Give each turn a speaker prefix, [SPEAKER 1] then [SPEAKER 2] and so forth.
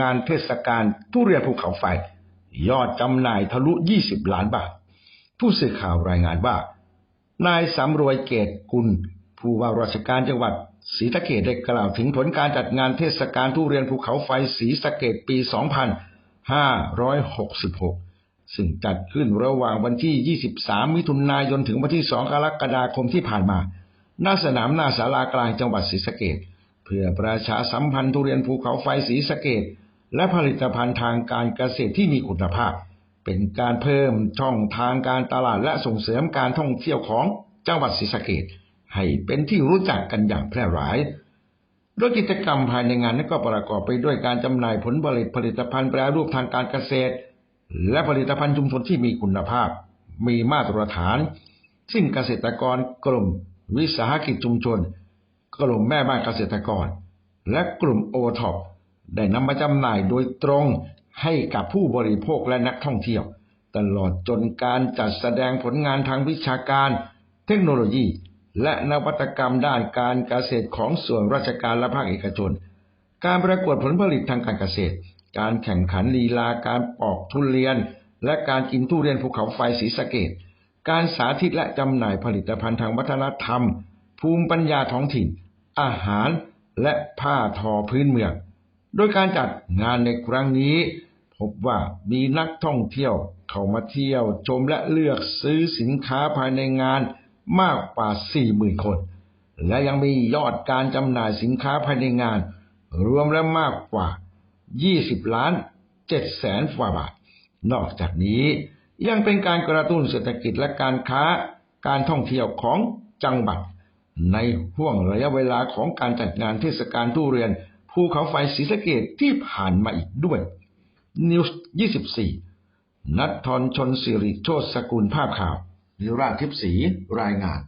[SPEAKER 1] งานเทศกาลทุเรียนภูเขาไฟ ยอดจำหน่ายทะลุ 20 ล้านบาท ผู้สื่อข่าวรายงานว่า นายสำรวยเกตกุล ผู้ว่าราชการจังหวัดศรีสะเกดได้กล่าวถึงผลการจัดงานเทศกาลทุเรียนภูเขาไฟศรีสะเกดปี 2566 ซึ่งจัดขึ้นระหว่างวันที่ 23 มิถุนายนถึงวันที่ 2 กรกฎาคมที่ผ่านมา ณ สนามหน้าศาลากลางจังหวัดศรีสะเกดเพื่อประชาสัมพันธ์ทุเรียนภูเขาไฟศรีสะเกด และผลิตภัณฑ์ทางการเกษตรที่มีคุณภาพ เป็นการเพิ่มช่องทางการตลาดและส่งเสริมการท่องเที่ยวของจังหวัดศรีสะเกดให้เป็นที่รู้จักกันอย่างแพร่หลาย โดยกิจกรรมภายในงานนั้นก็ประกอบไปด้วยการจำหน่ายผลผลิตผลิตภัณฑ์แปรรูปทางการเกษตร และผลิตภัณฑ์ชุมชนที่มีคุณภาพ มีมาตรฐาน ซึ่งเกษตรกรกลุ่ม วิสาหกิจชุมชน กลุ่มแม่บ้านเกษตรกร และกลุ่มโอท็อป ได้นำมาจำหน่ายโดยตรงให้กับผู้บริโภคและนักท่องเที่ยว ตลอดจนการจัดแสดงผลงานทางวิชาการ เทคโนโลยี และนวัตกรรมด้านการเกษตรของส่วนราชการและภาคเอกชน การประกวดผลผลิตทางการเกษตร การแข่งขันลีลาการปอกทุเรียน และการกินทุเรียนภูเขาไฟสีสะเกดการสาธิตและจำหน่ายผลิตภัณฑ์ทางวัฒนธรรม ภูมิปัญญาท้องถิ่น อาหารและผ้าทอพื้นเมือง โดยการจัดงานในครั้งนี้ พบว่ามีนักท่องเที่ยวเข้ามาเที่ยวชมและเลือกซื้อสินค้าภายในงานมากกว่า 40,000 คน และยังมียอดการจำหน่ายสินค้าภายในงาน รวมแล้วมากกว่า 20 ล้าน7แสนกว่าบาท นอกจากนี้ยังเป็นการกระตุ้นเศรษฐกิจและการค้าการท่องเที่ยวของจังหวัดในห่วงระยะเวลาของการจัดงานเทศกาลทุเรียน ภูเขาไฟศรีสะเกดที่ผ่านมาอีกด้วย นิวส์24 นัททรชนสิริโชตสกุลภาพข่าวนิราทิพสีรายงาน